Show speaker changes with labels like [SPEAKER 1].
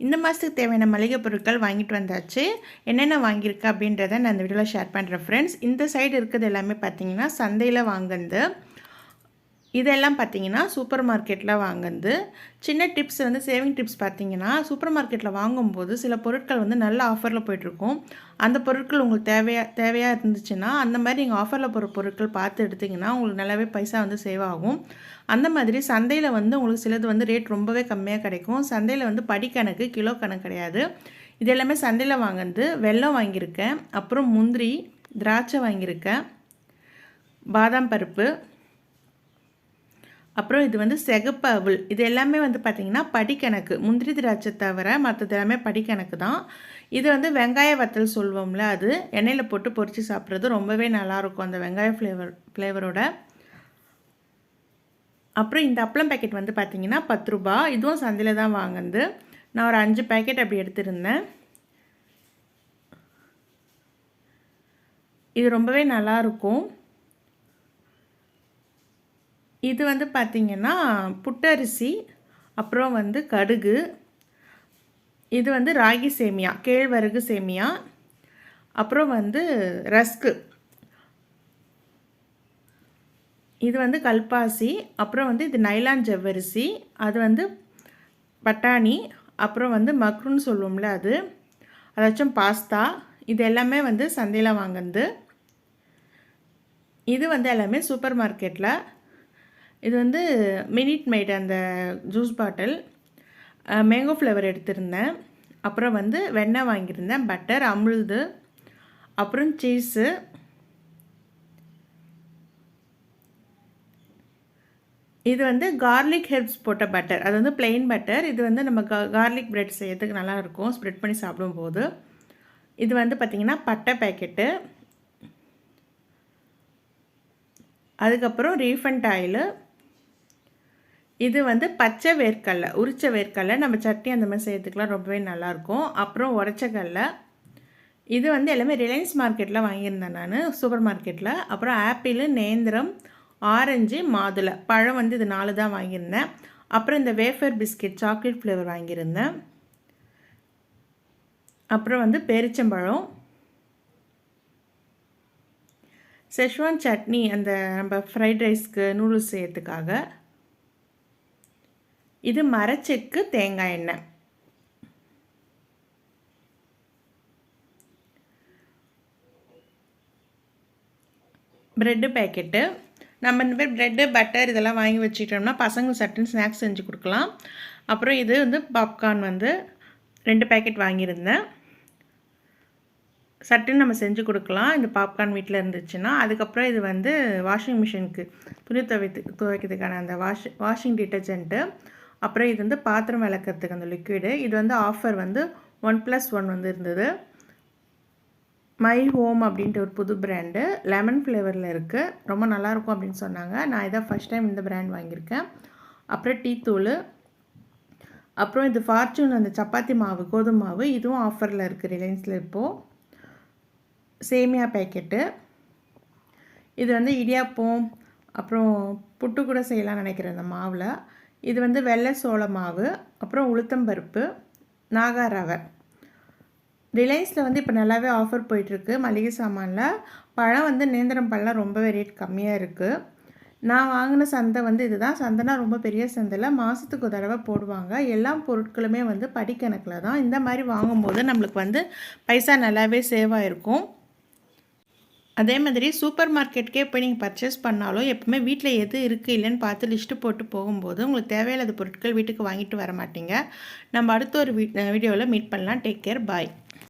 [SPEAKER 1] இந்த மாதத்துக்கு தேவையான மளிகை பொருட்கள் வாங்கிட்டு வந்தாச்சு. என்னென்ன வாங்கியிருக்கு அப்படின்றத நான் இந்த வீடியோவில் ஷேர் பண்ணுறேன் ஃப்ரெண்ட்ஸ் இந்த சைடு இருக்கிறது எல்லாமே பார்த்தீங்கன்னா சந்தையில் வாங்குனது இதெல்லாம் பார்த்தீங்கன்னா சூப்பர் மார்க்கெட்டில் வாங்குறது. சின்ன டிப்ஸ் வந்து சேவிங் டிப்ஸ் பார்த்தீங்கன்னா சூப்பர் மார்க்கெட்டில் வாங்கும்போது சில பொருட்கள் வந்து நல்ல ஆஃபரில் போயிட்டுருக்கும். அந்த பொருட்கள் உங்களுக்கு தேவையாக தேவையாக இருந்துச்சுன்னா அந்த மாதிரி நீங்கள் ஆஃபரில் போகிற பொருட்கள் பார்த்து எடுத்திங்கன்னா உங்களுக்கு நல்லாவே பைசா வந்து சேவ் ஆகும். அந்த மாதிரி சந்தையில் வந்து உங்களுக்கு சிலது வந்து ரேட் ரொம்பவே கம்மியாக கிடைக்கும். சந்தையில் வந்து படிக்கணக்கு கிலோ கணக்கு கிடையாது. இது எல்லாமே சந்தையில் வாங்குறது. வெல்லம் வாங்கியிருக்கேன். அப்புறம் முந்திரி திராட்சை வாங்கியிருக்கேன். பாதாம் பருப்பு. அப்புறம் இது வந்து சிகப்பு அவுள். இது எல்லாமே வந்து பார்த்திங்கன்னா படிக்கணக்கு. முந்திரி திராட்சை தவிர மற்றது எல்லாமே படிக்கணக்கு தான். இது வந்து வெங்காய வத்தல் சொல்வோம்ல அது. எண்ணெயில் போட்டு பொறித்து சாப்பிட்றது ரொம்பவே நல்லாயிருக்கும் அந்த வெங்காய ஃப்ளேவர் ஃப்ளேவரோட அப்புறம் இந்த அப்பளம் பேக்கெட் வந்து பார்த்திங்கன்னா பத்து ரூபா. இதுவும் சந்தையில் தான் வாங்குது நான் ஒரு அஞ்சு பேக்கெட் அப்படி எடுத்திருந்தேன். இது ரொம்பவே நல்லாயிருக்கும். இது வந்து பார்த்திங்கன்னா புட்டரிசி அப்புறம் வந்து கடுகு. இது வந்து ராகி சேமியா கேழ்வரகு சேமியா அப்புறம் வந்து ரஸ்க்கு. இது வந்து கல்பாசி அப்புறம் வந்து இது நைலான் ஜவ்வரிசி அது வந்து பட்டாணி அப்புறம் வந்து மக்ருன்னு சொல்லுவோம்ல அது. அதாச்சும் பாஸ்தா இது எல்லாமே வந்து சந்தையில் வாங்குறது. இது வந்து எல்லாமே சூப்பர் மார்க்கெட்டில் இது வந்து மினிட் மேட் அந்த ஜூஸ் பாட்டில் மேங்கோ ஃப்ளேவர் எடுத்திருந்தேன். அப்புறம் வந்து வெண்ணெய் வாங்கியிருந்தேன். பட்டர் அமுழுது. அப்புறம் சீஸு இது வந்து கார்லிக் ஹெர்ப்ஸ் போட்ட பட்டர் அது வந்து பிளெயின் பட்டர் இது வந்து நம்ம கா கார்லிக் ப்ரெட் செய்யறதுக்கு நல்லாயிருக்கும். ஸ்ப்ரெட் பண்ணி சாப்பிடும்போது. இது வந்து பார்த்திங்கன்னா பட்டை பேக்கெட்டு அதுக்கப்புறம் ரீஃபண்ட் ஆயிலு இது வந்து பச்சை வேர்க்கடலை உரிச்ச வேர்க்கடலை. நம்ம சட்னி அந்த மாதிரி செய்யறதுக்குலாம் ரொம்பவே நல்லாயிருக்கும். அப்புறம் உரைச்சக்கடலை இது வந்து எல்லாமே ரிலையன்ஸ் மார்க்கெட்டில் வாங்கியிருந்தேன் நான் சூப்பர் மார்க்கெட்டில் அப்புறம் ஆப்பிள் நேந்திரம் ஆரஞ்சு மாதுளை. பழம் வந்து இது நாலு தான் வாங்கியிருந்தேன். அப்புறம் இந்த வேஃபர் பிஸ்கெட் சாக்லேட் ஃப்ளேவர் வாங்கியிருந்தேன். அப்புறம் வந்து பேரிச்சம்பழம். செஷ்வான் சட்னி அந்த நம்ம ஃப்ரைட் ரைஸ்க்கு நூடுல்ஸ் செய்யறதுக்காக. இது மரச்செக்கு தேங்காய் எண்ணெய். ப்ரெட்டு பேக்கெட்டு நம்ம இந்த மாதிரி ப்ரெட்டு பட்டர் இதெல்லாம் வாங்கி வச்சுக்கிட்டோம்னா பசங்க சட்டுன்னு ஸ்நாக்ஸ் செஞ்சு கொடுக்கலாம். அப்புறம் இது வந்து பாப்கார்ன் வந்து ரெண்டு பேக்கெட் வாங்கியிருந்தேன். சட்டுன்னு நம்ம செஞ்சு கொடுக்கலாம். இந்த பாப்கார்ன் வீட்டில் இருந்துச்சுன்னா அதுக்கப்புறம் இது வந்து வாஷிங் மிஷினுக்கு துணி துவைத்து துவைக்கிறதுக்கான அந்த வாஷ் வாஷிங் டிட்டர்ஜென்ட்டு அப்புறம் இது வந்து பாத்திரம் விளக்கிறதுக்கு அந்த லிக்விடு இது வந்து ஆஃபர் வந்து ஒன் ப்ளஸ் ஒன் வந்து இருந்தது. மை ஹோம் அப்படின்ட்டு ஒரு புது பிராண்டு லெமன் ஃப்ளேவரில் இருக்குது ரொம்ப நல்லாயிருக்கும் அப்படின்னு சொன்னாங்க. நான் இதான் ஃபஸ்ட் டைம் இந்த பிராண்ட் வாங்கியிருக்கேன். அப்புறம் டீ தூள். அப்புறம் இது ஃபார்ச்சூன் அந்த சப்பாத்தி மாவு கோதுமை மாவு இதுவும் ஆஃபரில் இருக்குது ரிலையன்ஸில் இப்போது சேமியா பேக்கெட்டு இது வந்து இடியாப்பம் அப்புறம் புட்டு கூட செய்யலாம்னு நினைக்கிறேன் இந்த மாவில். இது வந்து வெள்ளை சோள மாவு அப்புறம் உளுத்தம்பருப்பு நாகா ரவை ரிலையன்ஸில் வந்து இப்போ நல்லாவே ஆஃபர் போயிட்டுருக்கு. மளிகை சாமானில். பழம் வந்து நேந்திரம் பழம் ரொம்பவே ரேட் கம்மியாக இருக்குது நான் வாங்கின சந்தை வந்து இதுதான். சந்தைனா ரொம்ப பெரிய சந்தையில் மாதத்துக்கு ஒரு தடவை போடுவாங்க. எல்லா பொருட்களுமே வந்து படிக்கணக்கில் தான். இந்த மாதிரி வாங்கும்போது நம்மளுக்கு வந்து பைசா நல்லாவே சேவ் ஆகிருக்கும் அதே மாதிரி சூப்பர் மார்க்கெட்டுக்கே போய் நீங்கள் பர்ச்சேஸ் பண்ணாலும் எப்பவுமே வீட்டில் எது இருக்குது இல்லைன்னு பார்த்து லிஸ்ட்டு போட்டு போகும்போது உங்களுக்கு தேவையில்லாத பொருட்கள் வீட்டுக்கு வாங்கிட்டு வர மாட்டீங்க. நம்ம அடுத்த ஒரு வீடியோவில் மீட் பண்ணலாம். Take care bye